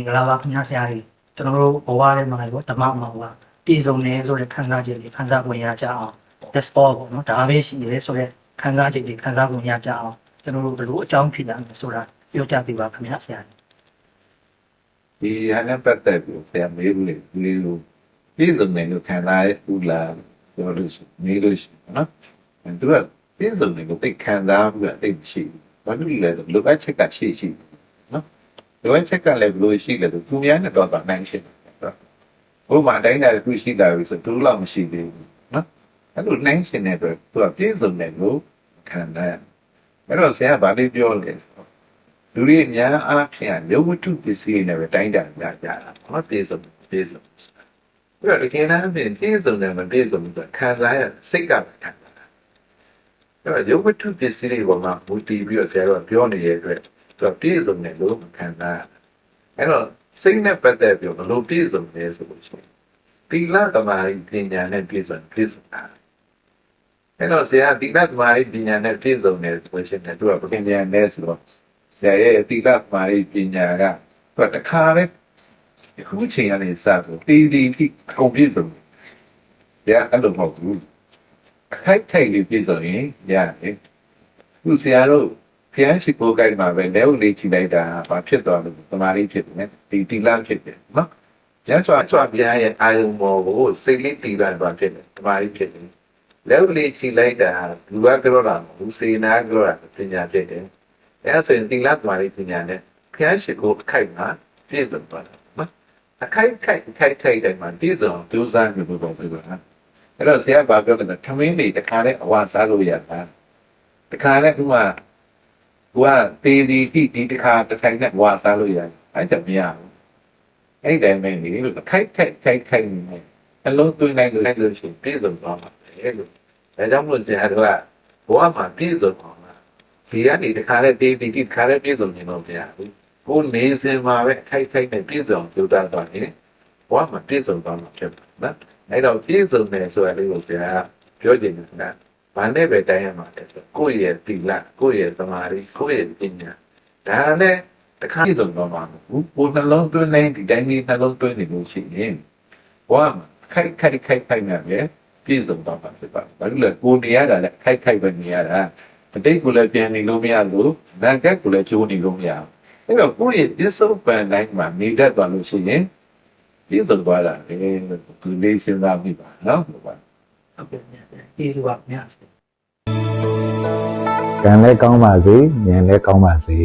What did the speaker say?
င်္ဂလာပါခင်ဗျာဆရာကြီးကျွန်တော်တို့ဘဝထဲမှာရောဓမ္မမှာကပြည်စုံနေဆိုတဲ့ခံစားချက်တွေခံစားဝင်ရကြအောင် that's all ပေါ့နော်ဒါပဲရှိရဲဆိုတဲ့ခံစားချက်တွေခံစားဝင်ရကြအောင်ကျွန်တော်တို့ဘယ်လိုအကြောင်းဖြစ်လာမလဲဆိုတာပြောပြပေးပါခင်ဗျာဆရာကြီးဒီဟာနဲ့ပတ်သက်ပြီးဆရာမေးလို့လေဒီလိုပြည်စုံနေလို့ခံစားရဘူးလားပြောလို့ရှိမေးလို့ရှိနော်အဲသူကပြည်စုံနေလို့သိခံစားဘူးလားသိမရှိဘူးဘာလို့လဲဆိုလိုအပ်ချက်ကရှိရှိနော် လိုအပ်ချက်ကလည်းဘယ်လိုရှိလဲဆိုသူများနဲ့တော့တော့နိုင်ရှိတယ်ဘုမအတိုင်းတာသူရှိတာလို့ဆိုသူလောက်မရှိသေးဘူးနော်အဲ့လိုနိုင်ရှင်တဲ့အတွက်သူကပြည်စုံနေလို့ခံစားရအဲ့တော့ဆရာဗာလေးပြောလဲဆိုလူတွေအများအားဖြင့်မျိုးဝတ္ထုပစ္စည်းတွေနဲ့ပဲတိုင်းတာကြကြတာဘာမှပြေဆုံးပြေဆုံးပြီးတော့တကယ်တမ်းပြင်ပြေဆုံးတယ်မပြေဆုံးဘူးဆိုခံစားရစိတ်ကပဲခံစားတာအဲ့တော့မျိုးဝတ္ထုပစ္စည်းတွေပေါ်မှာမူတည်ပြီးတော့ဆရာတို့ကပြောနေတဲ့အတွက် သူကပြေဆုံးတယ်လို့မခံစားရအဲ့တော့စိတ်နဲ့ပတ်သက်ပြီးဘလို့ပြေဆုံးလဲဆိုလို့ရှိရင်သီလသမာဓိပညာနဲ့ပြည့်စုံပြည့်စုံတာအဲ့တော့ဆရာသီလသမာဓိပညာနဲ့ပြည့်စုံတယ်ဆိုရှင်လည်းသူကပညာနဲ့ဆိုတော့ဆရာရဲ့တိလမာရိပညာကသူကတခါပဲအခုချိန်ကနေစပြီးတီတီတိကုန်ပြည့်စုံတယ်။အဲ့လိုမဟုတ်ဘူး။အခိုက်ထိုက်လေးပြည့်စုံရင်ရတယ်။ခုဆရာတို့ ဖျားရှိခိုးကြိုက်မှာပဲလက်ဦးလေးချိန်လိုက်တာဘာဖြစ်သွားလို့သမာဓိဖြစ်တယ်။ဒီတိလဖြစ်တယ်နော်။ကျန်စွာစွာဘုရားရဲ့အာယုံမောကိုစိတ်လေးတိလဘာဖြစ်တယ်။သမာဓိဖြစ်တယ်။လက်ဦးလေးချိန်လိုက်တာလူကကြောတာမဟုတ်စေနာကြောတာပညာဖြစ်တယ်။အဲဆိုရင်သီလသမာဓိပညာနဲ့ဘုရားရှိခိုးအခိုက်မှာပြည့်စုံသွားတာနော်အခိုက်ခိုက်အခိုက်ခိုက်တိုင်းမှာပြည့်စုံဒုစရမျိုးပေါ့ပြောတာအဲ့တော့ဆရာဘာပြောလဲဆိုထမင်းတွေတခါနဲ့အဝစားလို့ရတာတခါနဲ့ဥမာ ကိုကတေးဒီတိဒီတခါတစ်ထိုင်နဲ့ဝါစားလို့ရတယ်အဲ့ဒါမရဘူးအဲ့ဒီတိုင်းပဲလေလို့အခိုက်ခိုက်ခိုက်ခိုက်နေအလုံးသွင်းနိုင်လို့လို့ရှိရင်ပြည့်စုံသွားမှာပဲလို့ဒါကြောင့်မို့ဆရာတို့ကဘဝမှာပြည့်စုံအောင်ဒီကနေတခါနဲ့တေးတီတီတခါနဲ့ပြည့်စုံနေတော့မရဘူးကိုနေစင်မှာပဲခိုက်ခိုက်နဲ့ပြည့်စုံကြိုးစားတော့နေဘဝမှာပြည့်စုံသွားမှာဖြစ်တယ်နော်အဲ့တော့ပြည့်စုံတယ်ဆိုတာလေးကိုဆရာကပြောချင်တယ်က ဘာနဲ့ပဲတိုင်းရမှာလဲဆိုကိုယ့်ရဲ့တိလကိုယ့်ရဲ့သမာဓိကိုယ့်ရဲ့ပညာဒါနဲ့တခါပြည့်စုံတော့မှာဘူးဘုနှလုံးသွင်းနေဒီတိုင်းလေးနှလုံးသွင်းနေလို့ရှိရင်ဘဝမှာခိုက်ခိုက်ခိုက်ခိုက်နဲ့ပဲပြည့်စုံတော့မှာဖြစ်ပါတယ်ဘာလို့လဲကိုနေရတာလည်းခိုက်ခိုက်ပဲနေရတာအတိတ်ကိုလည်းပြန်နေလို့မရဘူးနာဂတ်ကိုလည်းကျိုးနေလို့မရဘူးအဲ့တော့ကိုယ့်ရဲ့ပစ္စုပန်တိုင်းမှာနေတတ်သွားလို့ရှိရင်ပြည့်စုံသွားတာလေဒီလေးစဉ်းစားမိပါနော်ဟုတ်ပါ ဟုတ်ကဲ့ဗျာကျေးဇူးပါခင်ဗျာကံလည်းကောင်းပါစေဉာဏ်လည်းကောင်းပါစေ